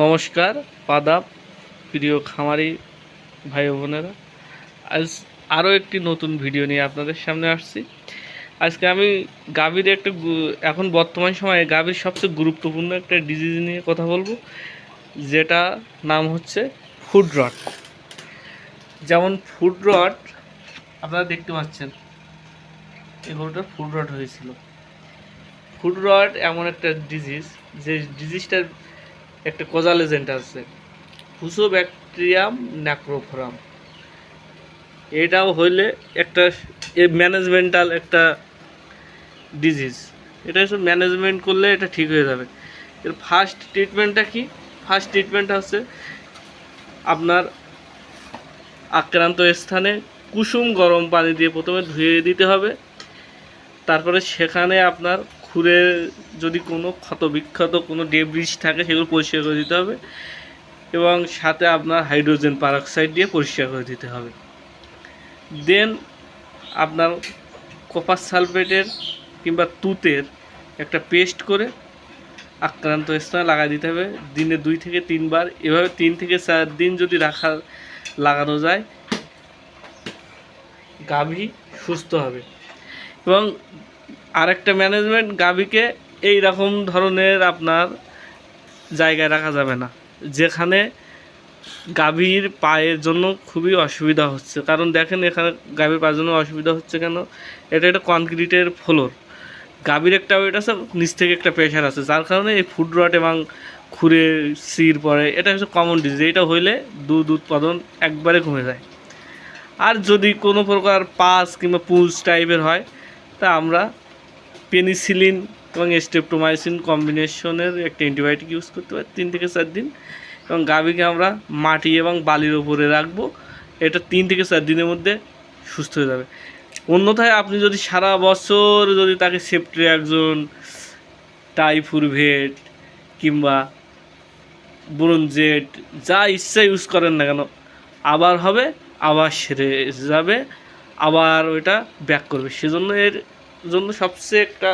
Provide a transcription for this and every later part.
নমস্কার, পাদাব, প্রিয় খামারি ভাই বোনেরা। আজ আরও একটি নতুন ভিডিও নিয়ে আপনাদের সামনে আসছি। আজকে আমি গাভীর একটা এখন বর্তমান সময়ে গাভীর সবচেয়ে গুরুত্বপূর্ণ একটা ডিজিজ নিয়ে কথা বলব, যেটা নাম হচ্ছে ফুড রট যেমন ফুড রট আপনারা দেখতে পাচ্ছেন, এই গরুটার ফুড রট হয়েছিল। ফুড রট এমন একটা ডিজিজ যে ডিজিজটার একটা কোজাল এজেন্ট আছে। ফুসো ব্যাকটেরিয়াম ন্যাক্রোফোরাম এটাও হইলে একটা ম্যানেজমেন্টাল একটা ডিজিজ এটা হচ্ছে ম্যানেজমেন্ট করলে এটা ঠিক হয়ে যাবে। এর ফার্স্ট ট্রিটমেন্টটা কি? ফার্স্ট ট্রিটমেন্ট হচ্ছে আপনার আক্রান্ত স্থানে কুসুম গরম পানি দিয়ে প্রথমে ধুয়ে দিতে হবে। তারপরে সেখানে আপনার খুঁড়ে যদি কোনো ক্ষত বিক্ষত, কোনো ডেব্রিজ থাকে, সেগুলো পরিষ্কার করে দিতে হবে এবং সাথে আপনার হাইড্রোজেন পারক্সাইড দিয়ে পরিষ্কার করে দিতে হবে। দেন আপনার কপার সালফেটের কিংবা তুতের একটা পেস্ট করে আক্রান্ত স্থানে লাগাই দিতে হবে। দিনে দুই থেকে তিনবার, এভাবে তিন থেকে চার দিন যদি রাখা, লাগানো যায়, গাভী সুস্থ হবে। এবং আরেকটা ম্যানেজমেন্ট গাভীকে এই রকম ধরনের আপনার জায়গায় রাখা যাবে না। যেখানে গাভীর পায়ের জন্য খুবই অসুবিধা হচ্ছে। কারণ দেখেন এখানে গাভীর পায়ের জন্য অসুবিধা হচ্ছে কেন? এটা একটা কনক্রিটের ফ্লোর। গাভীর একটা ওয়েট আছে, নিচ থেকে একটা প্রেশার আছে। যার কারণে এই ফুড রট এবং খুঁড়ে সির পড়ে এটা হচ্ছে কমন ডিজিজ এটা হইলে দুধ উৎপাদন একবারে কমে যায়। আর যদি কোনো প্রকার পাস কিংবা পুলস টাইপের হয়, তা আমরা পেনিসিলিন এবং স্টেপটোমাইসিন কম্বিনেশনের একটা অ্যান্টিবায়োটিক ইউজ করতে পারি, তিন থেকে চার দিন। এবং গাভীকে আমরা মাটি এবং বালির ওপরে রাখব। এটা তিন থেকে চার দিনের মধ্যে সুস্থ হয়ে যাবে। অন্যথায় আপনি যদি সারা বছর যদি তাকে সেপ্ট্রিয়াকজন টাইফুরভেট কিংবা ব্রোনজেট যা ইচ্ছা ইউজ করেন না কেন, আবার হবে, আবার সেরে যাবে, আবার ওইটা ব্যাক করবে। সেজন্য এর জন্য সবচেয়ে একটা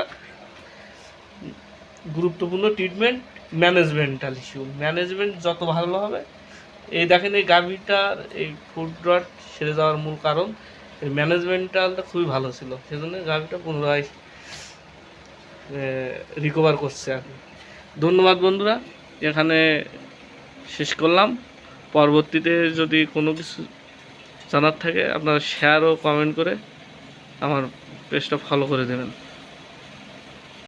গুরুত্বপূর্ণ ট্রিটমেন্ট ম্যানেজমেন্টাল ইস্যু ম্যানেজমেন্ট যত ভালো হবে, এই দেখেন এই গাভীটার এই ফুড রট সেরে যাওয়ার মূল কারণ, এই ম্যানেজমেন্টালটা খুবই ভালো ছিল, সেজন্য গাভীটা পুনরায় রিকভার করছে আর ধন্যবাদ বন্ধুরা, এখানে শেষ করলাম। পরবর্তীতে যদি কোনো কিছু জানার থাকে, আপনারা শেয়ার ও কমেন্ট করে আমার পেজটা ভালো করে দেবেন।